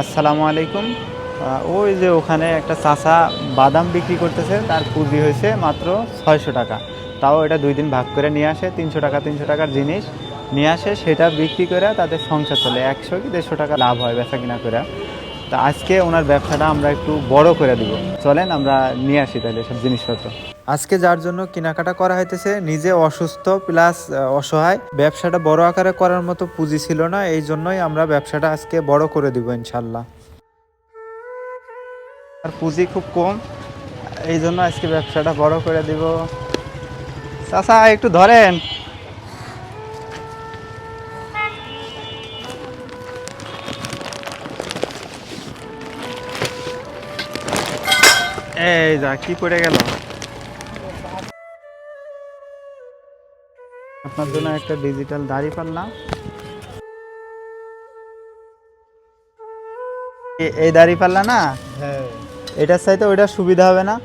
আসসালামু আলাইকুম। ওই যে ওখানে একটা চাষা বাদাম বিক্রি করতেছে, তার পুঁজি হয়েছে মাত্র ছয়শো টাকা। তাও এটা দুই দিন ভাগ করে নিয়ে আসে, তিনশো টাকা, তিনশো টাকার জিনিস। নিয়ে আসে, সেটা বিক্রি করে তাদের সংসার চলে। একশো কি দেড়শো টাকা লাভ হয় বেচা কিনা করে। তা আজকে ওনার ব্যবসাটা আমরা একটু বড় করে দিব। চলেন আমরা নিয়ে আসি তাহলে সব জিনিসপত্র। আজকে যার জন্য কেনাকাটা করা হইতেছে, নিজে অসুস্থ প্লাস অসহায়, ব্যবসাটা বড় আকারে করার মতো পুঁজি ছিল না, এই জন্যই আমরা ব্যবসাটা আজকে বড় করে দিব ইনশাল্লাহ আর পুঁজি খুব কম, এই জন্য আজকে ব্যবসাটা বড় করে দিব। চাচা, একটু ধরেন। এই যা, কি পড়ে গেল? আপনার জন্য একটা ডিজিটাল দাড়ি পাল্লা। এই দাড়ি পাল্লা না? হ্যাঁ। এটার চাইতে ওইটা সুবিধা হবে না?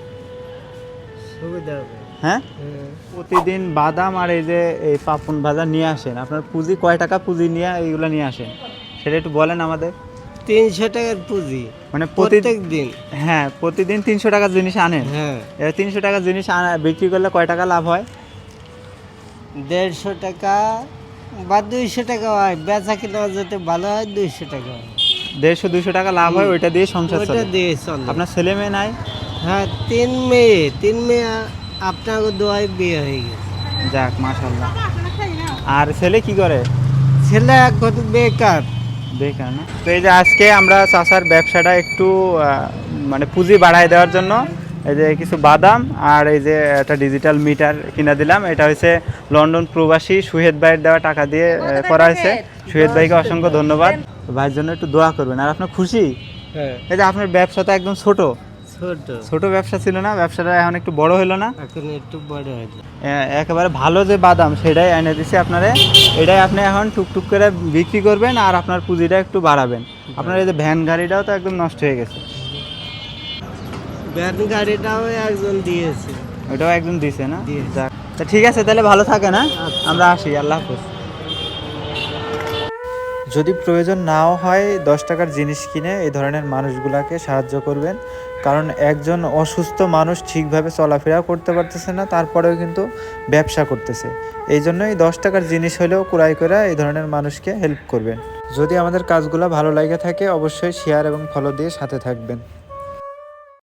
সুবিধা হবে। হ্যাঁ? প্রতিদিন বাদাম আর এই যে এই পাপন ভাজা নিয়ে আসেন। আপনার পুঁজি কয় টাকা পুঁজি নিয়ে এইগুলো নিয়ে আসেন? সেটা একটু বলেন আমাদের। তিনশো টাকার পুঁজি। মানে প্রতি প্রত্যেক দিন। হ্যাঁ প্রতিদিন তিনশো টাকার জিনিস আনেন। হ্যাঁ। তিনশো টাকার জিনিস আনা- বিক্রি করলে কয় টাকা লাভ হয়? দেড়শো টাকা বা দুইশো টাকা হয় বেচা কিনা যেতে ভালো হয় দুইশো টাকা হয়। দেড়শো দুশো টাকা লাভ হয় ওইটা দিয়ে সংসার চলে। দিয়ে চলে। আপনার ছেলে মেয়ে নাই? হ্যাঁ তিন মেয়ে তিন মেয়ে আপনাকে দোয়ায় বিয়ে হয়ে গেছে। যাক মাশাল্লাহ আর ছেলে কি করে? ছেলে এখন বেকার। বেকার না? তো এই যে আজকে আমরা চাষার ব্যবসাটা একটু মানে পুঁজি বাড়ায় দেওয়ার জন্য এই যে কিছু বাদাম আর এই যে একটা ডিজিটাল মিটার কিনে দিলাম। এটা হচ্ছে লন্ডন প্রবাসী সুহেদ ভাইয়ের দেওয়া টাকা দিয়ে করা হয়েছে সুহেদ ভাইকে অসংখ্য ধন্যবাদ। ভাইয়ের জন্য একটু দোয়া করবেন। আর আপনার খুশি? হ্যাঁ। এই যে আপনার ব্যবসাটা একদম ছোট। ছোট। ছোট ব্যবসা ছিল না ব্যবসাটা এখন একটু বড় হলো না। এখন একটু বড় হয়েছে একেবারে ভালো যে বাদাম সেটাই এনে দিছি আপনারে। এটাই আপনি এখন টুকটুক করে বিক্রি করবেন আর আপনার পুঁজিটা একটু বাড়াবেন। আপনার এই যে ভ্যান গাড়িটাও তো একদম নষ্ট হয়ে গেছে। ভ্যান গাড়িটাও একজন দিয়েছে। ওটাও একদম দিছে না? যাক তা ঠিক আছে তাহলে ভালো থাকে না আমরা আসি আল্লাহ হাফেজ। যদি প্রয়োজন নাও হয় দশ টাকার জিনিস কিনে এই ধরনের মানুষগুলাকে সাহায্য করবেন। কারণ একজন অসুস্থ মানুষ ঠিকভাবে চলাফেরা করতে পারতেছে না তারপরেও কিন্তু ব্যবসা করতেছে। এই জন্যই দশ টাকার জিনিস হলেও ক্রয় করে এই ধরনের মানুষকে হেল্প করবেন। যদি আমাদের কাজগুলো ভালো লাগে থাকে অবশ্যই শেয়ার এবং ফলো দিয়ে সাথে থাকবেন।